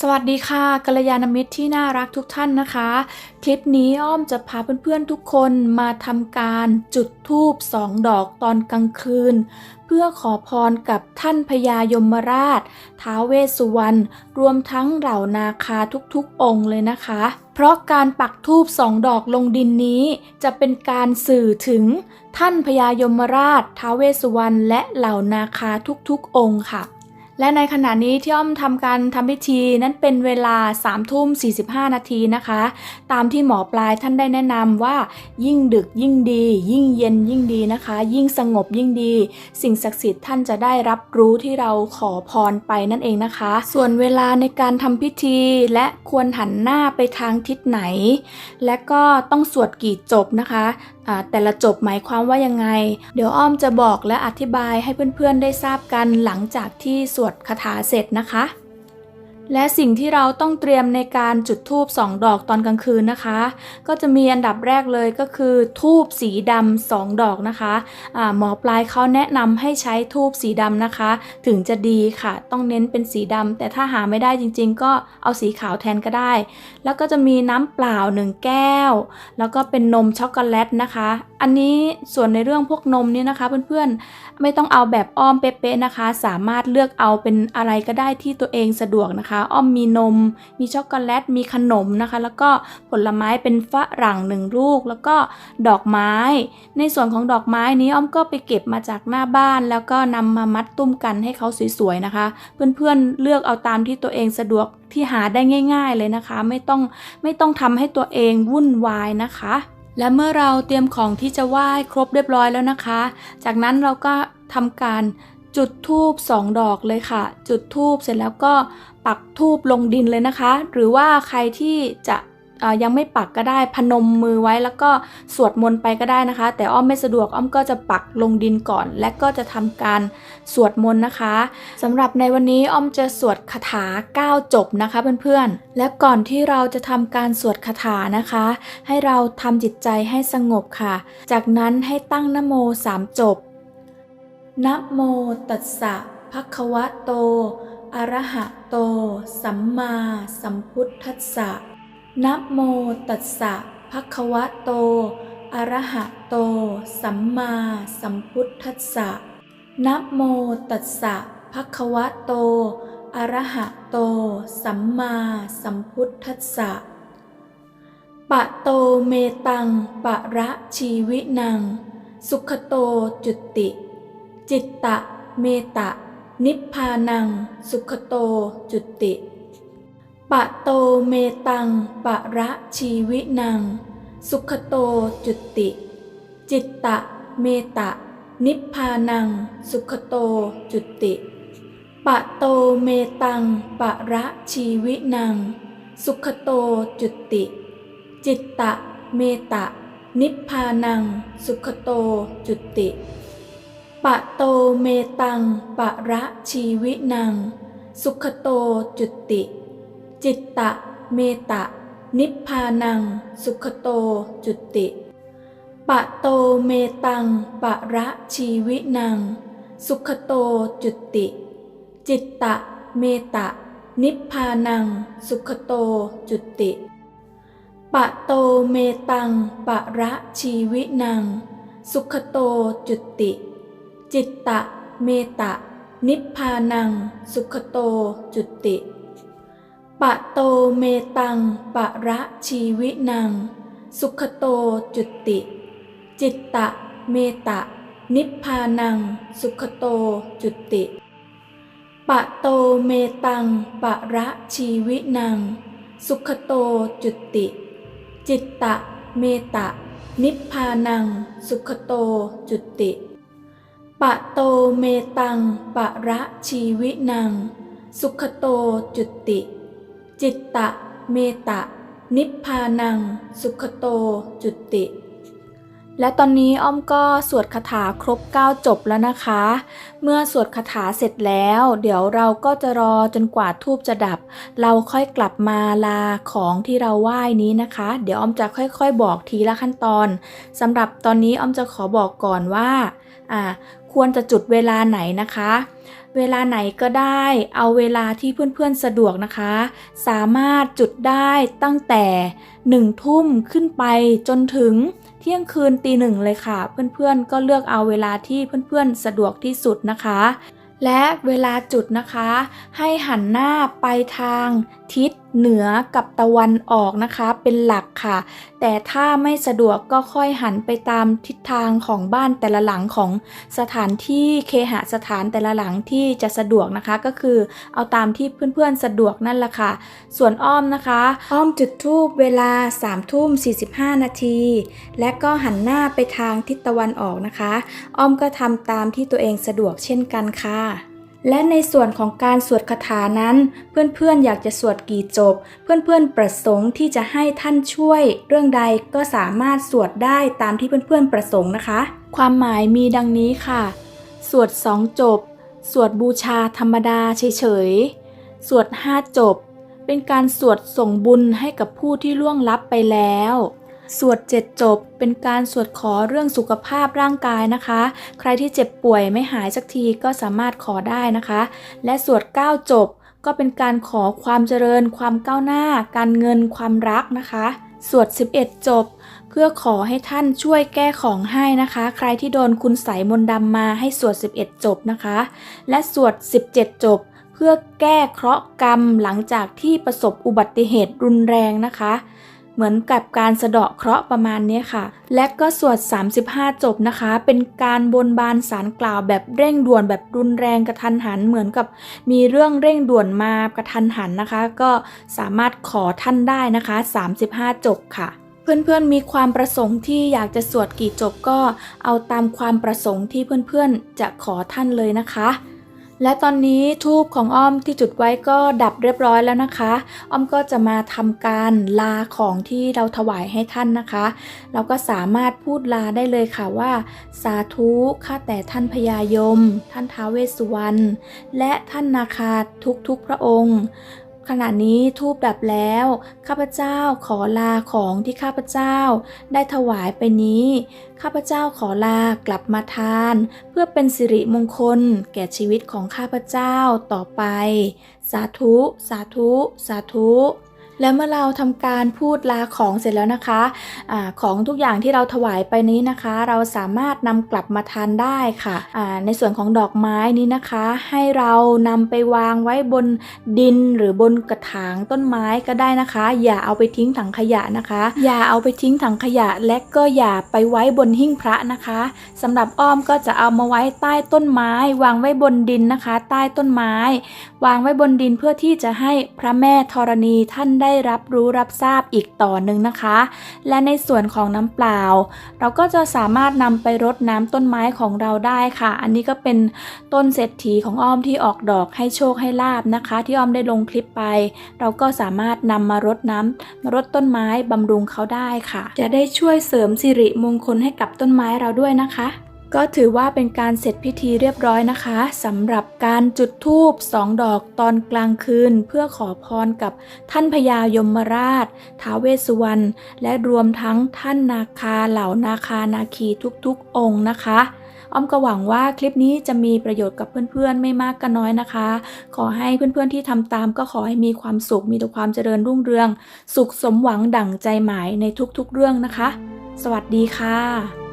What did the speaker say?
สวัสดีค่ะกัลยาณมิตรที่น่ารักทุกท่านนะคะ คลิปนี้อ้อมจะพาเพื่อนๆทุกคนมาทำการจุดธูปสองดอกตอนกลางคืน เพื่อขอพรกับท่านพญายมราช ท้าวเวสสุวรรณรวมทั้งเหล่านาคาทุกๆองค์เลยนะคะ เพราะการปักธูปสองดอกลงดินนี้ จะเป็นการสื่อถึงท่านพญายมราช ท้าวเวสสุวรรณและเหล่านาคาทุกๆองค์ค่ะ และในขณะนี้ที่อ้อมทำการทำพิธีนั้นเป็นเวลา3ทุ่ม45 นาทีนะคะ ตามที่หมอปลายท่านได้แนะนำว่า ยิ่งดึกยิ่งดี ยิ่งเย็นยิ่งดีนะคะ ยิ่งสงบยิ่งดี สิ่งศักดิ์สิทธิ์ท่านจะได้รับรู้ที่เราขอพรไปนั่นเองนะคะ ส่วนเวลาในการทำพิธีและควรหันหน้าไปทางทิศไหน และก็ต้องสวดกี่จบนะคะ แต่ละจบหมายความว่ายังไง เดี๋ยวอ้อมจะบอกและอธิบายให้เพื่อนๆได้ทราบกันหลังจากที่สวดคาถาเสร็จนะคะ และสิ่งที่เราต้องเตรียมในการจุดธูปสองดอกตอนกลางคืนนะคะ ก็จะมีอันดับแรกเลยก็คือทูบสีดำสองดอกนะคะอาหมอปลายเขาแนะนำให้ใช้ทูบสีดำนะคะ ถึงจะดีค่ะ ต้องเน้นเป็นสีดำแต่ถ้าหาไม่ได้จริง ๆ ก็เอาสีขาวแทนก็ได้ แล้วก็จะมีน้ำเปล่าหนึ่งแก้ว แล้วก็เป็นนมช็อกโกแลตนะคะ อันนี้ส่วนในเรื่องพวกนมเนี่ยนะคะเพื่อนๆไม่ต้องเอาแบบอ้อมเป๊ะๆนะคะ สามารถเลือกเอาเป็นอะไรก็ได้ที่ตัวเองสะดวกนะคะอ้อมมีนม มีช็อกโกแลต มีขนมนะคะ แล้วก็ผลไม้เป็นฝรั่งหนึ่งลูก แล้วก็ดอกไม้ ในส่วนของดอกไม้นี้อ้อมก็ไปเก็บมาจากหน้าบ้าน แล้วก็นำมามัดตุ้มกันให้เขาสวยๆนะคะ เพื่อนๆเลือกเอาตามที่ตัวเองสะดวกที่หาได้ง่าย ๆเลยนะคะ ไม่ต้องไม่ต้องทำให้ตัวเองวุ่นวายนะคะและเมื่อเราเตรียมของที่จะไหว้ครบเรียบร้อยแล้วนะคะ จากนั้นเราก็ทำการ จุดธูปสองดอกเลยค่ะ จุดธูปเสร็จแล้วก็ปักธูปลงดินเลยนะคะ หรือว่าใครที่จะยังไม่ปักก็ได้พนมมือไว้แล้วก็สวดมนต์ไปก็ได้นะคะ แต่อ้อมไม่สะดวกอ้อมก็จะปักลงดินก่อน และก็จะทำการสวดมนต์นะคะสำหรับในวันนี้อ้อมจะสวดคาถา 9 จบนะคะเพื่อนๆ และก่อนที่เราจะทำการสวดคาถานะคะ ให้เราทำจิตใจให้สงบค่ะ จากนั้นให้ตั้งนโมสามจบ นะโมตัสสะภะคะวะโต อะระหะโต สัมมาสัมพุทธัสสะนะโมตัสสะภะคะวะโต อะระหะโต สัมมาสัมพุทธัสสะนะโมตัสสะภะคะวะโต อะระหะโต สัมมาสัมพุทธัสสะปะโตเมตัง ปะระชีวินัง สุขโตจุติ จิตตะ เมตะ นิพพานัง สุขโต จุติ ปะโตเมตัง ปะระชีวินัง สุขโต จุติ จิตตะ เมตะ นิพพานัง สุขโต จุติ ปะโตเมตัง ปะระชีวินัง สุขโต จุติ จิตตะ เมตะ นิพพานัง สุขโต จุติ ปะโตเมตังปะระชีวินัง สุขโตจุติ จิตตะเมตะ นิพพานัง สุขโตจุติ ปะโตเมตังปะระชีวินัง สุขโตจุติ จิตตะเมตะ นิพพานัง สุขโตจุติปะโตเมตังปะระชีวินัง สุขโตจุติ จิตตะ เมตะ นิพพานัง สุขโต จุติ ปะโตเมตัง ปะระชีวินัง สุขโต จุติ จิตตะ เมตะ นิพพานัง สุขโต จุติ ปะโตเมตัง ปะระชีวินัง สุขโต จุติ จิตตะ เมตะนิพพานัง สุขโต จุติ ปะโตเมตังปะระชีวินัง สุขโตจุติ จิตตะเมตะ นิพพานัง สุขโตจุติ และตอนนี้อ้อมก็สวดคาถาครบ 9 จบแล้วนะคะ เมื่อสวดคาถาเสร็จแล้ว เดี๋ยวเราก็จะรอจนกว่าทูบจะดับ เราค่อยกลับมาลาของที่เราไหว้นี้นะคะ เดี๋ยวอ้อมจะค่อยๆ บอกทีละขั้นตอนสำหรับตอนนี้อ้อมจะขอบอกก่อนว่าอ่า ควรจะจุดเวลาไหนนะคะ เวลาไหนก็ได้เอาเวลาที่เพื่อนๆสะดวกนะคะ สามารถจุดได้ตั้งแต่หนึ่งทุ่มขึ้นไปจนถึงเที่ยงคืนตีหนึ่งเลยค่ะ เพื่อนๆก็เลือกเอาเวลาที่เพื่อนๆสะดวกที่สุดนะคะและเวลาจุดนะคะ ให้หันหน้าไปทางทิศเหนือกับตะวันออกนะคะเป็นหลักค่ะ แต่ถ้าไม่สะดวกก็ค่อยหันไปตามทิศทางของบ้านแต่ละหลังของสถานที่เคหสถานแต่ละหลังที่จะสะดวกนะคะก็คือ เอาตามที่เพื่อนๆสะดวกนั่นแหละค่ะ ส่วนอ้อมนะคะ อ้อมจุดทูบเวลา3ทุ่ม45 นาที และก็หันหน้าไปทางทิศตะวันออกนะคะ อ้อมก็ทำตามที่ตัวเองสะดวกเช่นกันค่ะ และในส่วนของการสวดคาถานั้น เพื่อนๆอยากจะสวดกี่จบ เพื่อนๆประสงค์ที่จะให้ท่านช่วย เรื่องใดก็สามารถสวดได้ตามที่เพื่อนๆประสงค์นะคะ ความหมายมีดังนี้ค่ะ สวดสองจบ สวดบูชาธรรมดาเฉยๆ สวดห้าจบ เป็นการสวดส่งบุญให้กับผู้ที่ล่วงลับไปแล้ว สวดเจ็ดจบ เป็นการสวดขอเรื่องสุขภาพร่างกายนะคะ ใครที่เจ็บป่วยไม่หายสักทีก็สามารถขอได้นะคะ และสวดเก้าจบ ก็เป็นการขอความเจริญ ความก้าวหน้า การเงินความรักนะคะ สวด 11 จบเพื่อขอให้ท่านช่วยแก้ของให้นะคะ ใครที่โดนคุณใสมนดำมาให้สวด 11 จบนะคะ และสวด 17 จบ เพื่อแก้เคราะห์กรรมหลังจากที่ประสบอุบัติเหตุรุนแรงนะคะ เหมือนกับการสะเดาะเคราะห์ประมาณนี้ค่ะ และก็สวด 35 จบนะคะ เป็นการบนบานสารกล่าวแบบเร่งด่วนแบบรุนแรงกระทันหันเหมือนกับมีเรื่องเร่งด่วนมากระทันหันนะคะ ก็สามารถขอท่านได้นะคะ 35 จบค่ะเพื่อนๆมีความประสงค์ที่อยากจะสวดกี่จบก็เอาตามความประสงค์ที่เพื่อนๆจะขอท่านเลยนะคะ และตอนนี้ทูบของอ้อมที่จุดไว้ก็ดับเรียบร้อยแล้วนะคะ อ้อมก็จะมาทำการลาของที่เราถวายให้ท่านนะคะ เราก็สามารถพูดลาได้เลยค่ะว่า สาธุข้าแต่ท่านพญายม ท่านท้าวเวสสุวรรณและท่านนาคาทุกๆพระองค์ ขณะนี้ทูบดับแล้ว ข้าพเจ้าขอลาของที่ข้าพเจ้า ได้ถวายไปนี้ ข้าพเจ้าขอลากลับมาทาน เพื่อเป็นสิริมงคลแก่ชีวิตของข้าพเจ้าต่อไป สาธุ สาธุ สาธุ และเมื่อเราทำการพูดลาของเสร็จแล้วนะคะอาของทุกอย่างที่เราถวายไปนี้นะคะ เราสามารถนำกลับมาทานได้ค่ะอ่าในส่วนของดอกไม้นี้นะคะ ให้เรานำไปวางไว้บนดินหรือบนกระถางต้นไม้ก็ได้นะคะ อย่าเอาไปทิ้งถังขยะนะคะ อย่าเอาไปทิ้งถังขยะ และก็อย่าไปไว้บนหิ้งพระนะคะสำหรับอ้อมก็จะเอามาไว้ใต้ต้นไม้ วางไว้บนดินนะคะ ใต้ต้นไม้ วางไว้บนดินเพื่อที่จะให้พระแม่ธรณีท่านได้ได้รับรู้รับทราบอีกต่อหนึ่งนะคะ และในส่วนของน้ำเปล่า เราก็จะสามารถนำไปรดน้ำต้นไม้ของเราได้ค่ะ อันนี้ก็เป็นต้นเศรษฐีของอ้อมที่ออกดอกให้โชคให้ลาบนะคะ ที่อ้อมได้ลงคลิปไป เราก็สามารถนำมารดน้ำมารดต้นไม้บำรุงเขาได้ค่ะ จะได้ช่วยเสริมสิริมงคลให้กับต้นไม้เราด้วยนะคะ ก็ถือว่าเป็นการเสร็จพิธีเรียบร้อยนะคะสำหรับการจุดธูปสองดอกตอนกลางคืน เพื่อขอพรกับท่านพญายมราชท้าเวสสุวรรณและรวมทั้งท่านนาคาเหล่านาคานาคีทุกๆองค์นะคะอ้อมก็หวังว่าคลิปนี้จะมีประโยชน์กับเพื่อนๆ ไม่มากก็น้อยนะคะ ขอให้เพื่อนๆที่ทำตามก็ขอให้มีความสุขมีแต่ความเจริญรุ่งเรือง สุขสมหวังดั่งใจหมายในทุกๆเรื่องนะคะ สวัสดีค่ะ